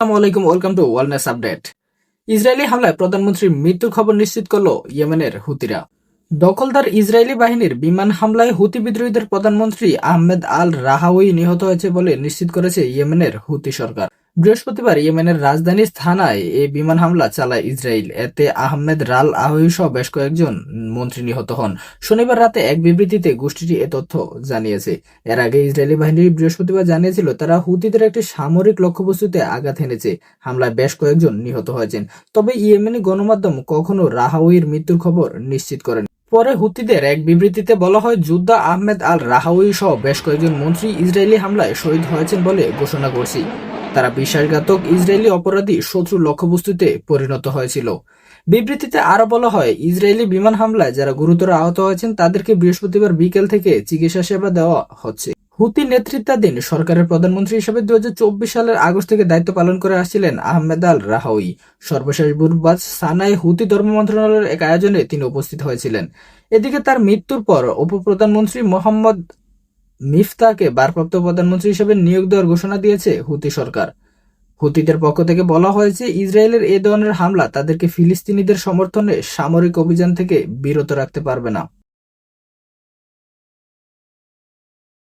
আসসালামু আলাইকুম welcome to wellness update Israeli হামলায় প্রধানমন্ত্রীর মৃত্যুর খবর নিশ্চিত করল ইয়েমেনের হুতিরা। দখলদার ইসরায়েলি বাহিনীর বিমান হামলায় হুতি বিদ্রোহীদের প্রধানমন্ত্রী আহমেদ আল রাহাউই নিহত হয়েছে বলে নিশ্চিত করেছে ইয়েমেনের হুতি সরকার। বৃহস্পতিবার ইয়েমেনের রাজধানী স্থানায় এই বিমান হামলা চালায় ইসরায়েল। এতে আহমেদ রাল আহুই সহ বেশ কয়েকজন মন্ত্রী নিহত হন। শনিবার রাতে এক বিবৃতিতে গোষ্ঠীটি এ তথ্য জানিয়েছে। এর আগে ইসরায়েলি বাহিনী বৃহস্পতিবার জানিয়েছিল, তারা হুতিদের একটি সামরিক লক্ষ্যবস্তুতে আঘাত হেনেছে হামলায় বেশ কয়েকজন নিহত হয়েছেন। তবে ইয়েমেনি গণমাধ্যম কখনো রাহাউইর মৃত্যুর খবর নিশ্চিত করেন। পরে হুতিদের এক বিবৃতিতে বলা হয়, যুদ্ধা আহমেদ আল রাহাউই সহ বেশ কয়েকজন মন্ত্রী ইসরায়েলি হামলায় শহীদ হয়েছেন বলে ঘোষণা করছি। তারা বিশ্বাসঘাতক ইসরায়েলি অপরাধী শত্রু লক্ষ্যবস্তুতে পরিণত হয়েছিল। বিবৃতিতে আরও বলা হয়, ইসরায়েলি বিমান হামলায় যারা গুরুতর আহত হয়েছেন, তাদেরকে বৃহস্পতিবার বিকেল থেকে চিকিৎসা সেবা দেওয়া হচ্ছে। হুতি নেতৃত্বাধীন সরকারের প্রধানমন্ত্রী হিসেবে দুই হাজার চব্বিশ সালের আগস্ট থেকে দায়িত্ব পালন করে আসছিলেন আহমেদ আল রাহাউই। সর্বশেষ বুধবার সানায় হুতি ধর্ম মন্ত্রণালয়ের এক আয়োজনে তিনি উপস্থিত হয়েছিলেন। এদিকে তার মৃত্যুর পর উপপ্রধানমন্ত্রী মোহাম্মদ মিফতাকে ভারপ্রাপ্ত প্রধানমন্ত্রী হিসেবে নিয়োগ দেওয়ার ঘোষণা দিয়েছে হুতি সরকার। হুতিদের পক্ষ থেকে বলা হয়েছে, ইসরায়েলের এ ধরনের হামলা তাদেরকে ফিলিস্তিনিদের সমর্থনে সামরিক অভিযান থেকে বিরত রাখতে পারবে না।